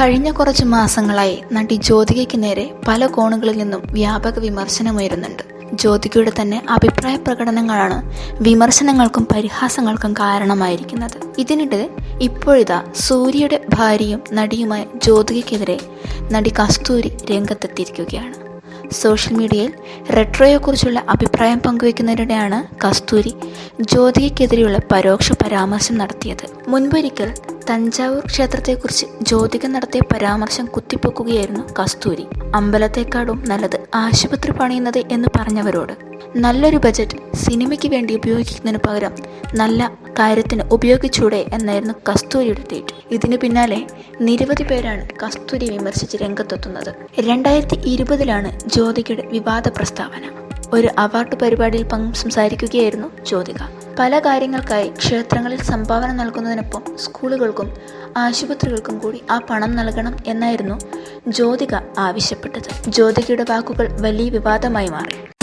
കഴിഞ്ഞ കുറച്ച് മാസങ്ങളായി നടി ജ്യോതികയ്ക്ക് നേരെ പല കോണുകളിൽ നിന്നും വ്യാപക വിമർശനമുയരുന്നുണ്ട്. ജ്യോതികയുടെ തന്നെ അഭിപ്രായ പ്രകടനങ്ങളാണ് വിമർശനങ്ങൾക്കും പരിഹാസങ്ങൾക്കും കാരണമായിരിക്കുന്നത്. ഇതിനിടെ ഇപ്പോഴിതാ സൂര്യയുടെ ഭാര്യയും നടിയുമായ ജ്യോതികയ്ക്കെതിരെ നടി കസ്തൂരി രംഗത്തെത്തിയിരിക്കുകയാണ്. സോഷ്യൽ മീഡിയയിൽ റെട്രോയെക്കുറിച്ചുള്ള അഭിപ്രായം പങ്കുവയ്ക്കുന്നതിനിടെയാണ് കസ്തൂരി ജ്യോതികയ്ക്കെതിരെയുള്ള പരോക്ഷ പരാമർശം നടത്തിയത്. മുൻപൊരിക്കൽ തഞ്ചാവൂർ ക്ഷേത്രത്തെക്കുറിച്ച് ജ്യോതിക നടത്തിയ പരാമർശം കുത്തിപ്പൊക്കുകയായിരുന്നു കസ്തൂരി. അമ്പലത്തെക്കാളും നല്ലത് ആശുപത്രി പണിയുന്നത് എന്ന് പറഞ്ഞവരോട്. നല്ലൊരു ബജറ്റ് സിനിമയ്ക്ക് വേണ്ടി ഉപയോഗിക്കുന്നതിന് പകരം നല്ല കാര്യത്തിന് ഉപയോഗിച്ചൂടെ എന്നായിരുന്നു കസ്തൂരിയുടെ ട്വീറ്റ്. ഇതിനു പിന്നാലെ നിരവധി പേരാണ് കസ്തൂരി വിമർശിച്ച് രംഗത്തെത്തുന്നത്. രണ്ടായിരത്തി ഇരുപതിലാണ് ജ്യോതികയുടെ വിവാദ പ്രസ്താവന. ഒരു അവാർഡ് പരിപാടിയിൽ പങ്ക് സംസാരിക്കുകയായിരുന്നു ജ്യോതിക. പല കാര്യങ്ങൾക്കായി ക്ഷേത്രങ്ങളിൽ സംഭാവന നൽകുന്നതിനൊപ്പം സ്കൂളുകൾക്കും ആശുപത്രികൾക്കും കൂടി ആ പണം നൽകണം എന്നായിരുന്നു ജ്യോതിക ആവശ്യപ്പെട്ടത്. ജ്യോതികയുടെ വാക്കുകൾ വലിയ വിവാദമായി മാറി.